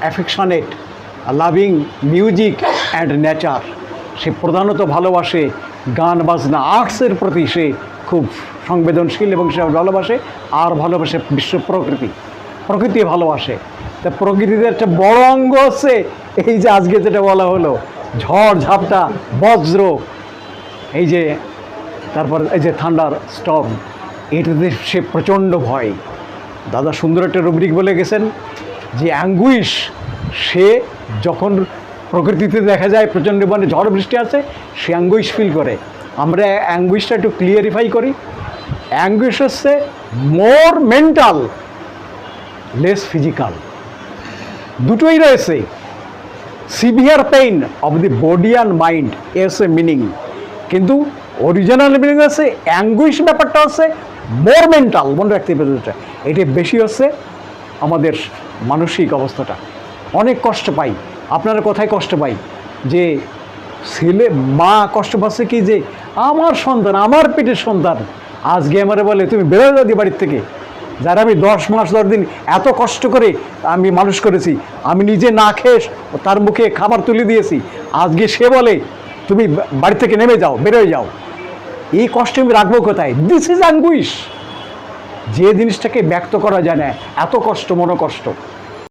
Affectionate loving music and nature সে প্রধানত ভালোবাসে গান, বাজনা, আর্টসের প্রতি সে খুব সংবেদনশীল এবং সে ভালোবাসে আর ভালোবাসে বিশ্ব প্রকৃতি। প্রকৃতি ভালোবাসে। তা প্রকৃতিতে একটা বড় অঙ্গ হচ্ছে এই যে আজকে যেটা বলা হলো, ঝড়, ঝাপটা, বজ্র, এই যে তারপর এই যে থান্ডার স্টর্ম, এটাতে সে প্রচণ্ড ভয়। দাদা সুন্দর একটা রুব্রিক বলে গেছেন যে অ্যাঙ্গুইশ সে যখন প্রকৃতিতে দেখা যায় প্রচণ্ড মানে ঝড় বৃষ্টি আছে, সে অ্যাঙ্গুইশ ফিল করে। আমরা অ্যাঙ্গুইশটা একটু ক্লিয়ারিফাই করি। অ্যাঙ্গুইশ হচ্ছে মোর মেন্টাল লেস ফিজিক্যাল দুটোই রয়েছে। Severe pain of the body and mind as a meaning কিন্তু অরিজিনাল মিনিং হচ্ছে অ্যাঙ্গুইশ ব্যাপারটা হচ্ছে মোর মেন্টাল মনে রাখতে হবে এটা। এটা বেশি হচ্ছে আমাদের মানসিক অবস্থাটা। অনেক কষ্ট পাই। আপনারা কোথায় কষ্ট পাই? যে ছেলে, মা কষ্ট পাচ্ছে কি যে আমার সন্তান, আমার পেটের সন্তান। আজকে আমারে বলে, তুমি বেরোয় দাদি বাড়ির থেকে। যারা আমি দশ মাস, দশ দিন এত কষ্ট করে আমি মানুষ করেছি, আমি নিজে না খেয়ে তার মুখে খাবার তুলে দিয়েছি, আজকে সে বলে, তুমি বাড়ি থেকে নেমে যাও, বেরোয় যাও। এই কষ্ট আমি রাখব কোথায়? দিস ইজ অ্যাঙ্গুইশ যে জিনিসটাকে ব্যক্ত করা যায় না এত কষ্ট মনোকষ্ট।